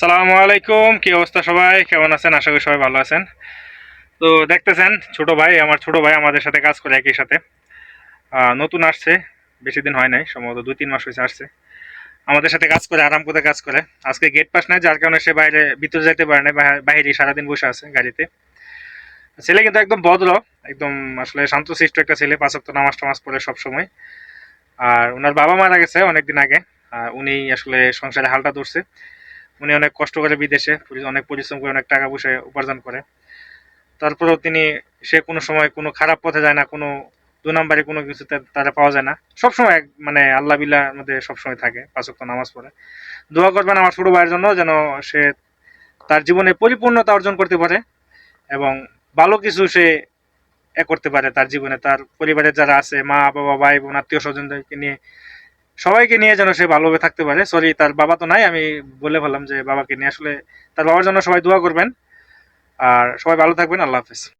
সালামু আলাইকুম, কি অবস্থা সবাই? কেমন আছেন? আশা করি সবাই ভালো আছেন। তো দেখতেছেন, ছোট ভাই, আমার ছোট ভাই আমাদের সাথে কাজ করে একই সাথে। নতুন আসছে, বেশি দিন হয় নাই, সম্ভবত দুই তিন মাস হয়েছে আসছে। আমাদের সাথে কাজ করে আরাম করে কাজ করে। আজকে গেট পাস নাই, যার কারণে সে বাইরে, ভিতরে যেতে পারে না বাইরে সারাদিন বসে আছে গাড়িতে। ছেলে কিন্তু একদম ভদ্র একদম আসলে শান্তশিষ্ট একটা ছেলে, পাঁচ অক্ট নামাজ টামাজ পড়ে সবসময়। আর ওনার বাবা মারা গেছে অনেকদিন আগে উনি আসলে সংসারে হালটা ধরছে। উনি অনেক কষ্ট করে বিদেশে অনেক পরিশ্রম করে, অনেক টাকা পয়সা উপার্জন করে। তারপরেও তিনি, সে কোনো সময় কোনো খারাপ পথে যায় না, কোনো দু নম্বরে কোনো কিছু তারা পাওয়া যায় না। সবসময় মানে আল্লাহ বিল্লাহ মধ্যে সবসময় থাকে পাঁচক্ত নামাজ পড়ে। দোয়া করবেন আমার ছোট ভাইয়ের জন্য যেন সে তার জীবনে পরিপূর্ণতা অর্জন করতে পারে এবং ভালো কিছু সে এ করতে পারে তার জীবনে। তার পরিবারের যারা আছে মা বাবা ভাই বোন আত্মীয় স্বজনদেরকে নিয়ে সবাইকে নিয়ে যেন সে ভালোভাবে থাকতে পারে। সরি তার বাবা তো নাই, আমি বলে ফেললাম যে বাবাকে নিয়ে। আসলে তার বাবার জন্য সবাই দোয়া করবেন। আর সবাই ভালো থাকবেন, আল্লাহ হাফেজ।